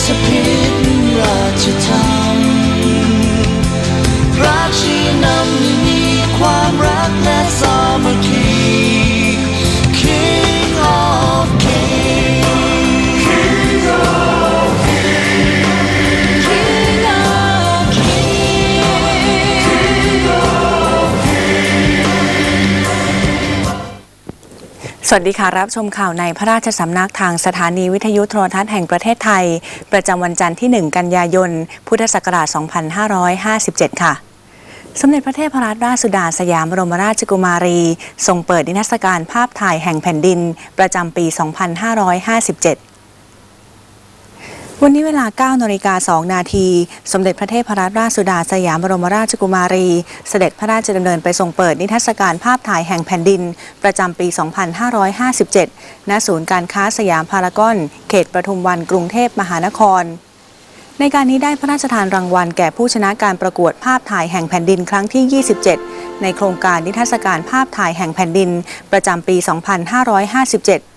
สพิษราชธรรมราชีนำ สวัสดีค่ะ รับชมข่าวในพระราชสำนักทางสถานีวิทยุโทรทัศน์แห่งประเทศไทย ประจำวันจันทร์ที่ 1 กันยายน พุทธศักราช 2557 ค่ะสมเด็จพระเทพรัตนราชสุดาสยามบรมราชกุมารี ทรงเปิดนิทรรศการภาพถ่ายแห่งแผ่นดิน ประจำปี 2557 วันนี้เวลา9นาฬิกา2นาที สมเด็จพระเทพรัตนราชสุดาสยามบรมราชกุมารี เสด็จพระราชดำเนินไปทรงเปิดนิทรรศการภาพถ่ายแห่งแผ่นดิน ประจำปี 2557 ณ ศูนย์การค้าสยามพารากอน เขตปทุมวันกรุงเทพมหานคร ในการนี้ได้พระราชทานรางวัลแก่ผู้ชนะการประกวดภาพถ่ายแห่งแผ่นดินครั้งที่ 27 ในโครงการนิทรรศการภาพถ่ายแห่งแผ่นดิน ประจำปี 2557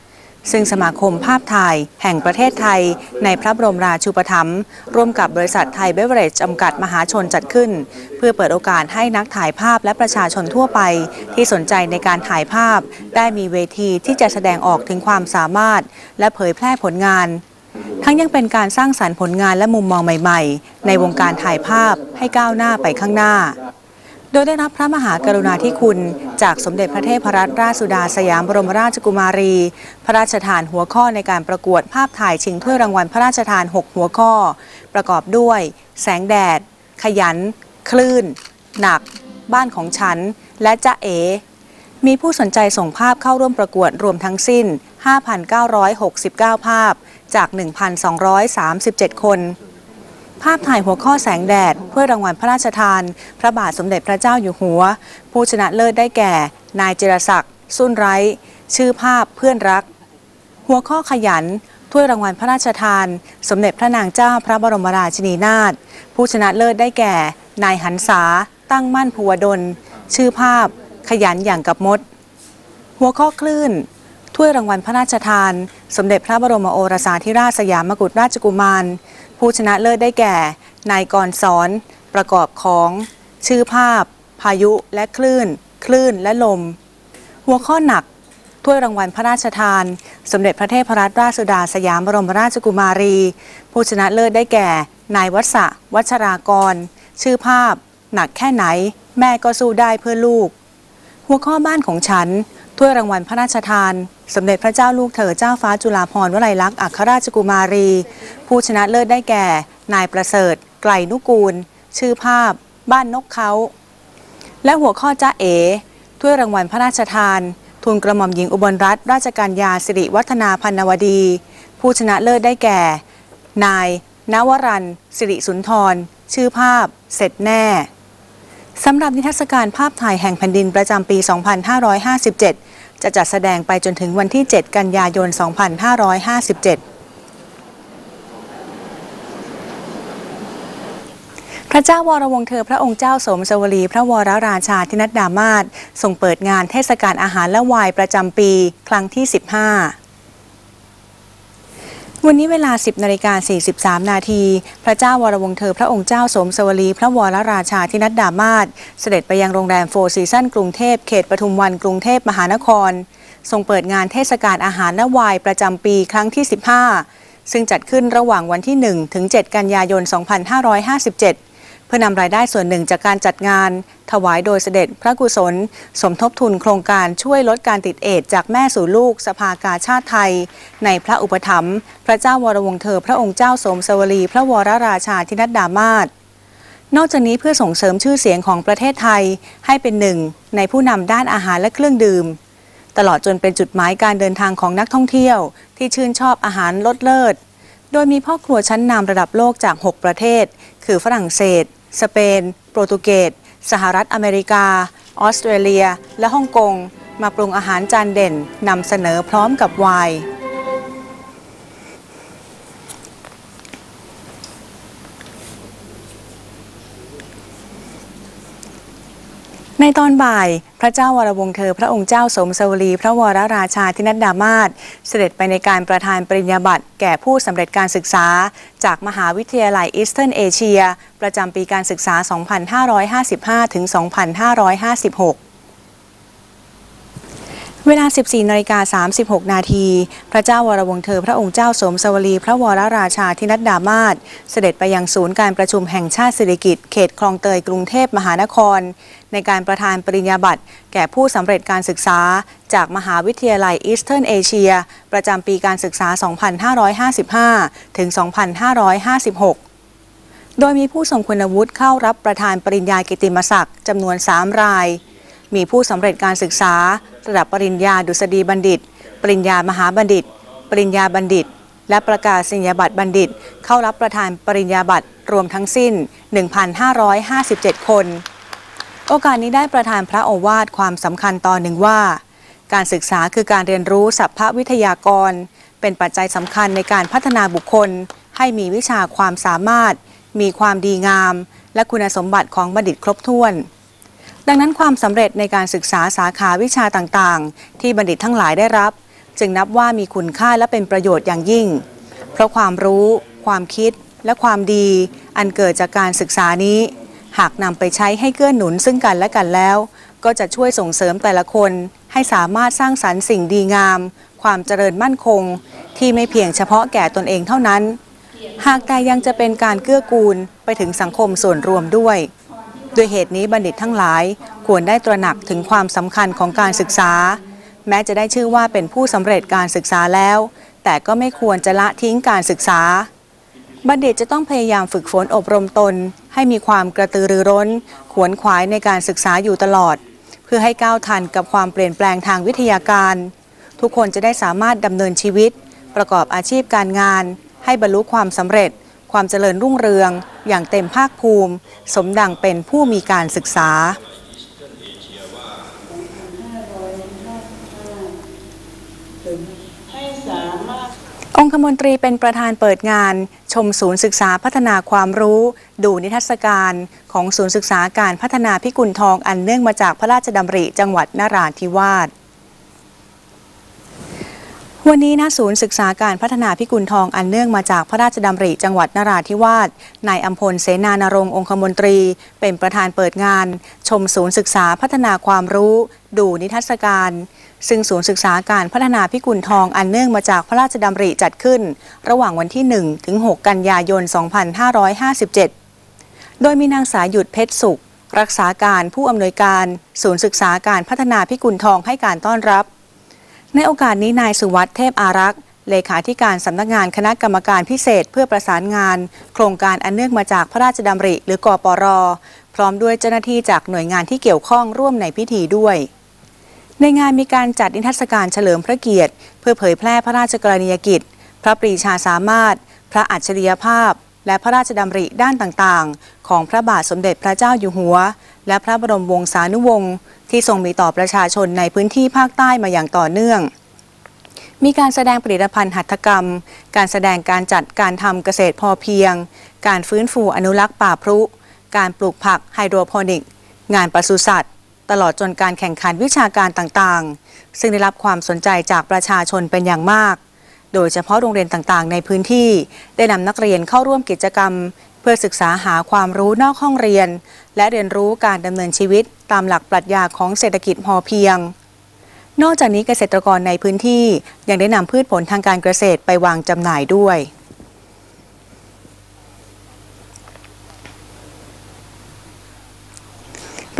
ซึ่งสมาคมภาพถ่ายแห่งประเทศไทย ในพระบรมราชูปถัมภ์ร่วมกับบริษัทไทยเบเวอเรจจำกัดมหาชนจัดขึ้น เพื่อเปิดโอกาสให้นักถ่ายภาพและประชาชนทั่วไป ที่สนใจในการถ่ายภาพ ได้มีเวทีที่จะแสดงออกถึงความสามารถ และเผยแพร่ผลงาน ทั้งยังเป็นการสร้างสรรค์ผลงานและมุมมองใหม่ ๆ ในวงการถ่ายภาพให้ก้าวหน้าไปข้างหน้า โดยได้รับพระมหากรุณาธิคุณ จากสมเด็จพระเทพรัตนราชสุดาสยามบรมราชกุมารี พระราชทานหัวข้อในการประกวดภาพถ่ายชิงถ้วยรางวัลพระราชทาน 6 หัวข้อ ประกอบด้วย แสงแดด ขยัน คลื่น หนัก บ้านของฉัน และจ๊ะเอ มีผู้สนใจส่งภาพเข้าร่วมประกวดรวมทั้งสิ้น 5,969 ภาพ จาก 1,237 คน ภาพถ่ายหัวข้อแสงแดด เพื่อรางวัลพระราชทาน พระบาทสมเด็จพระเจ้าอยู่หัว ผู้ชนะเลิศได้แก่ นายเจรศักดิ์สุนไร้ ชื่อภาพเพื่อนรัก หัวข้อขยันถ้วยรางวัลพระราชทาน สมเด็จพระนางเจ้าพระบรมราชินีนาถผู้ชนะเลิศได้แก่ นายหันษาตั้งมั่นภูวดล ชื่อภาพ ขยันอย่างกับมด หัวข้อคลื่นถ้วยรางวัลพระราชทาน สมเด็จพระบรมโอรสาธิราชสยามกุฎราชกุมาร ผู้ชนะเลิศได้แก่ นายกรสอน ประกอบของ ชื่อภาพ พายุและคลื่น คลื่นและลม หัวข้อหนักถ้วยรางวัลพระราชทาน สมเด็จพระเทพรัตนราชสุดาสยามบรมราชกุมารี ผู้ชนะเลิศได้แก่ นายวัศวัชรากร ชื่อภาพ หนักแค่ไหน แม่ก็สู้ได้เพื่อลูก หัวข้อบ้านของฉัน ถ้วยรางวัลพระราชทาน สมเด็จพระเจ้าลูกเธอเจ้าฟ้าจุฬาภรณ์วลัยลักษณ์อัครราชกุมารี ผู้ชนะเลิศได้แก่ นายประเสริฐ ไกลนุกูล ชื่อภาพ บ้านนกเขา และหัวข้อจ้าเอถ้วยรางวัลพระราชทาน ทุนกระหม่อมหญิงอุบลรัตนราชกัญญาสิริวัฒนาพันวดี ผู้ชนะเลิศได้แก่ นายนวรันต์สิริสุนทร ชื่อภาพ เสร็จแน่ สำหรับนิทรรศการภาพถ่ายแห่งแผ่นดินประจำปี 2557 จะจัดแสดงไปจนถึงวันที่ 7 กันยายน 2557 พระเจ้าวรวงเธอพระองค์เจ้าสมสวลีพระวรราชาธินัดดามาศทรงเปิดงานเทศกาลอาหารและไวน์ประจำปี ครั้งที่ 15 วันนี้เวลา 10นาฬิกา43 นาที พระเจ้าวรวงเธอพระองค์เจ้าสมสวลี พระวรราชาธินัดดามาศเสด็จไปยังโรงแรมโฟร์ซีซันกรุงเทพ เขตปทุมวันกรุงเทพมหานคร ทรงเปิดงานเทศกาลอาหารและวายประจำปีครั้งที่ 15 ซึ่งจัดขึ้นระหว่างวันที่ 1 ถึง 7 กันยายน 2557 เพื่อนำรายได้ส่วนหนึ่งจากการจัดงาน ถวายโดยเสด็จพระกุศล สมทบทุนโครงการช่วยลดการติดเอดจากแม่สู่ลูกสภากาชาติไทย ในพระอุปถัมภ์พระเจ้าวรวงเธอ พระองค์เจ้าสมสวลีพระวรราชาธินัดดามาศนอกจากนี้เพื่อส่งเสริมชื่อเสียงของประเทศไทยให้เป็นหนึ่ง ในผู้นำด้านอาหารและเครื่องดื่ม ตลอดจนเป็นจุดหมายการเดินทางของนักท่องเที่ยว ที่ชื่นชอบอาหารลดเลิศ โดยมีพ่อครัวชั้นนำระดับโลกจาก 6 ประเทศ คือฝรั่งเศส สเปน โปรตุเกส สหรัฐอเมริกา ออสเตรเลีย และฮ่องกง มาปรุงอาหารจานเด่นนำเสนอพร้อมกับไวน์ ในตอนบ่ายพระเจ้าวรวงศ์เธอ พระองค์เจ้าสมสวรี พระวรราชาธินัดดามาศเสด็จไปในการประทานปริญญาบัตรแก่ผู้สำเร็จการศึกษา จากมหาวิทยาลัยอีสเทิร์นเอเชีย ประจำปีการศึกษา 2555 ถึง 2556 เวลา 14นาฬิกา36 นาที พระเจ้าวรวงเธอ พระองค์เจ้าสมสวลี พระวรราชาธินัดดามาศเสด็จไปยังศูนย์การประชุมแห่งชาติสิริกิติ์เขตคลองเตยกรุงเทพมหานคร ในการประทานปริญญาบัตร แก่ผู้สำเร็จการศึกษา จากมหาวิทยาลัยอีสเทิร์นเอเชีย ประจำปีการศึกษา 2555 ถึง 2556โดยมีผู้ทรงคุณวุฒิเข้ารับประทานปริญญากิตติมศักดิ์จำนวน 3 ราย มีผู้สำเร็จการศึกษา ระดับปริญญาดุษฎีบัณฑิต ปริญญามหาบัณฑิต ปริญญาบัณฑิต และประกาศนียบัตรบัณฑิต เข้ารับประทานปริญญาบัตรรวมทั้งสิ้น 1,557 คน โอกาสนี้ได้ประทานพระโอวาทความสำคัญตอนหนึ่งว่า การศึกษาคือการเรียนรู้สัพพวิทยากร เป็นปัจจัยสำคัญในการพัฒนาบุคคล ให้มีวิชาความสามารถ มีความดีงาม และคุณสมบัติของบัณฑิตครบถ้วน ดังนั้นความสำเร็จในการศึกษาสาขาวิชาต่างๆ ที่บัณฑิตทั้งหลายได้รับ จึงนับว่ามีคุณค่าและเป็นประโยชน์อย่างยิ่ง เพราะความรู้ ความคิด และความดี อันเกิดจากการศึกษานี้ หากนำไปใช้ให้เกื้อหนุนซึ่งกันและกันแล้ว ก็จะช่วยส่งเสริมแต่ละคน ให้สามารถสร้างสรรค์สิ่งดีงาม ความเจริญมั่นคง ที่ไม่เพียงเฉพาะแก่ตนเองเท่านั้น หากแต่ยังจะเป็นการเกื้อกูลไปถึงสังคมส่วนรวมด้วย ด้วยเหตุนี้บัณฑิตทั้งหลายควรได้ตระหนักถึงความสำคัญของการศึกษา แม้จะได้ชื่อว่าเป็นผู้สำเร็จการศึกษาแล้ว แต่ก็ไม่ควรจะละทิ้งการศึกษา บัณฑิตจะต้องพยายามฝึกฝนอบรมตน ให้มีความกระตือรือร้น ขวนขวายในการศึกษาอยู่ตลอด เพื่อให้ก้าวทันกับความเปลี่ยนแปลงทางวิทยาการ ทุกคนจะได้สามารถดำเนินชีวิต ประกอบอาชีพการงาน ให้บรรลุความสำเร็จ ความเจริญรุ่งเรืองอย่างเต็มภาคภูมิ สมดังเป็นผู้มีการศึกษา องคมนตรีเป็นประธานเปิดงาน ชมศูนย์ศึกษาพัฒนาความรู้ ดูนิทรรศการของศูนย์ศึกษาการพัฒนาพิกุลทองอันเนื่องมาจากพระราชดำริจังหวัดนราธิวาส วันนี้ณศูนย์ศึกษาการพัฒนาพิกุลทองอันเนื่องมาจากพระราชดำริจังหวัดนราธิวาส นายอัมพลเสนานรงค์องคมนตรี เป็นประธานเปิดงาน ชมศูนย์ศึกษาพัฒนาความรู้ ดูนิทรรศการ ซึ่งศูนย์ศึกษาการพัฒนาพิกุลทองอันเนื่องมาจากพระราชดำริจัดขึ้น ระหว่างวันที่ 1 ถึง 6 กันยายน 2557 โดยมีนางสายหยุดเพชรสุข รักษาการผู้อำนวยการ ศูนย์ศึกษาการพัฒนาพิกุลทองให้การต้อนรับ ในโอกาสนี้นายสุวัสด์เทพอารักษ์เลขาธิการสำนักงานคณะกรรมการพิเศษเพื่อประสานงาน โครงการอันเนื่องมาจากพระราชดำริ หรือกปร พร้อมด้วยเจ้าหน้าที่จากหน่วยงานที่เกี่ยวข้องร่วมในพิธีด้วย ในงานมีการจัดนิทรรศการเฉลิมพระเกียรติ เพื่อเผยแพร่พระราชกรณียกิจ พระปรีชาสามารถ พระอัจฉริยภาพ และพระราชดำริด้านต่างๆ ของพระบาทสมเด็จพระเจ้าอยู่หัว และพระบรมวงศานุวงศ์ที่ทรงมีต่อประชาชนในพื้นที่ภาคใต้มาอย่างต่อเนื่อง มีการแสดงผลิตภัณฑ์หัตถกรรม การแสดงการจัดการทำเกษตรพอเพียง การฟื้นฟูอนุรักษ์ป่าพรุ การปลูกผักไฮโดรโปนิก งานปศุสัตว์ ตลอดจนการแข่งขันวิชาการต่างๆ ซึ่งได้รับความสนใจจากประชาชนเป็นอย่างมาก โดยเฉพาะโรงเรียนต่างๆ ในพื้นที่ ได้นำนักเรียนเข้าร่วมกิจกรรม เพื่อศึกษาหาความรู้นอกห้องเรียน และเรียนรู้การดำเนินชีวิตตามหลักปรัชญาของเศรษฐกิจพอเพียง นอกจากนี้เกษตรกรในพื้นที่ยังได้นำพืชผลทางการเกษตรไปวางจำหน่ายด้วย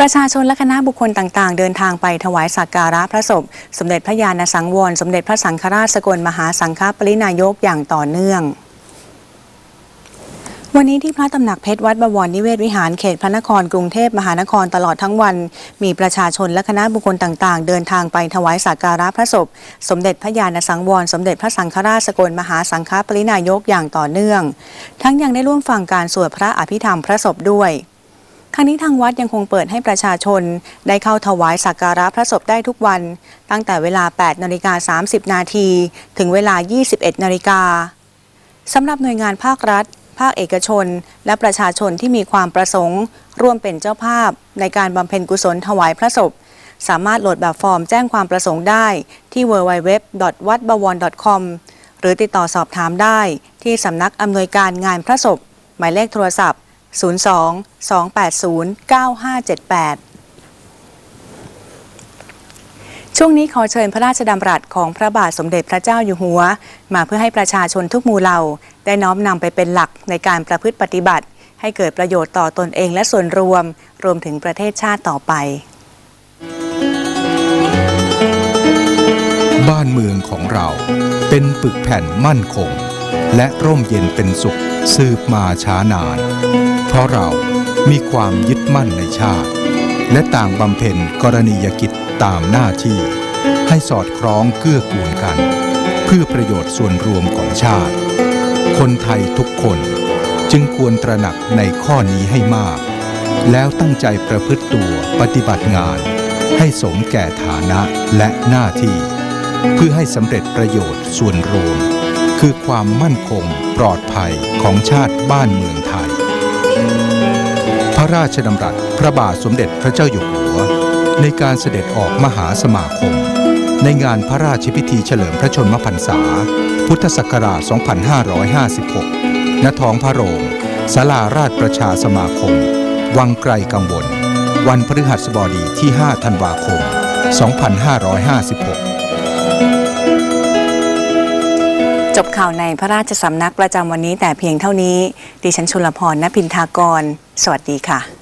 ประชาชนและคณะบุคคลต่างๆ เดินทางไปถวายสักการะพระศพ สมเด็จพระญาณสังวร สมเด็จพระสังฆราชสกลมหาสังฆปรินายกอย่างต่อเนื่อง วันนี้ที่พระตำหนักเพชรวัดบวรนิเวศวิหารเขตพระนครกรุงเทพมหานครตลอดทั้งวัน มีประชาชนและคณะบุคคลต่างๆ เดินทางไปถวายสักการะพระศพ สมเด็จพระญาณสังวร สมเด็จพระสังฆราชสกลมหาสังฆปรินายกอย่างต่อเนื่อง ทั้งยังได้ร่วมฟังการสวดพระอภิธรรมพระศพด้วยครั้งนี้ทางวัดยังคงเปิดให้ประชาชน ได้เข้าถวายสักการะพระศพได้ทุกวัน ตั้งแต่เวลา 8นาฬิกา30 นาที ถึงเวลา 21นาฬิกาสำหรับหน่วยงานภาครัฐ ภาคเอกชน และประชาชนที่มีความประสงค์ ร่วมเป็นเจ้าภาพ ในการบำเพ็ญกุศลถวายพระศพ สามารถโหลดแบบฟอร์มแจ้งความประสงค์ได้ที่ www.wadbawon.com หรือติดต่อสอบถามได้ที่สำนักอำนวยการงานพระศพ หมายเลขโทรศัพท์ 02 280 9578 ช่วงนี้ขอเชิญพระราชดำรัสของพระบาทสมเด็จพระเจ้าอยู่หัว มาเพื่อให้ประชาชนทุกหมู่เหล่า ได้น้อมนำไปเป็นหลักในการประพฤติปฏิบัติ ให้เกิดประโยชน์ต่อตนเองและส่วนรวม รวมถึงประเทศชาติต่อไป บ้านเมืองของเราเป็นปึกแผ่นมั่นคง และร่มเย็นเป็นสุขสืบมาช้านาน เพราะเรามีความยึดมั่นในชาติ และต่างบำเพ็ญกรณียกิจ ตามหน้าที่ ให้สอดคล้องเกื้อกูลกัน เพื่อประโยชน์ส่วนรวมของชาติ คนไทยทุกคนจึงควรตระหนักในข้อนี้ให้มาก แล้วตั้งใจประพฤติตัวปฏิบัติงาน ให้สมแก่ฐานะและหน้าที่ เพื่อให้สำเร็จประโยชน์ส่วนรวม คือความมั่นคงปลอดภัยของชาติบ้านเมืองไทย พระราชดำรัสพระบาทสมเด็จพระเจ้าอยู่หัว ในการเสด็จออกมหาสมาคม ในงานพระราชพิธีเฉลิมพระชนมพรรษา พุทธศักราช 2556 ณ ท้องพระโรงศาลาราชประชาสมาคม วังไกลกังวล วันพฤหัสบดีที่ 5 ธันวาคม 2556จบข่าวในพระราชสำนักประจำวันนี้แต่เพียงเท่านี้ ดิฉันชุลพรณพินทากร สวัสดีค่ะ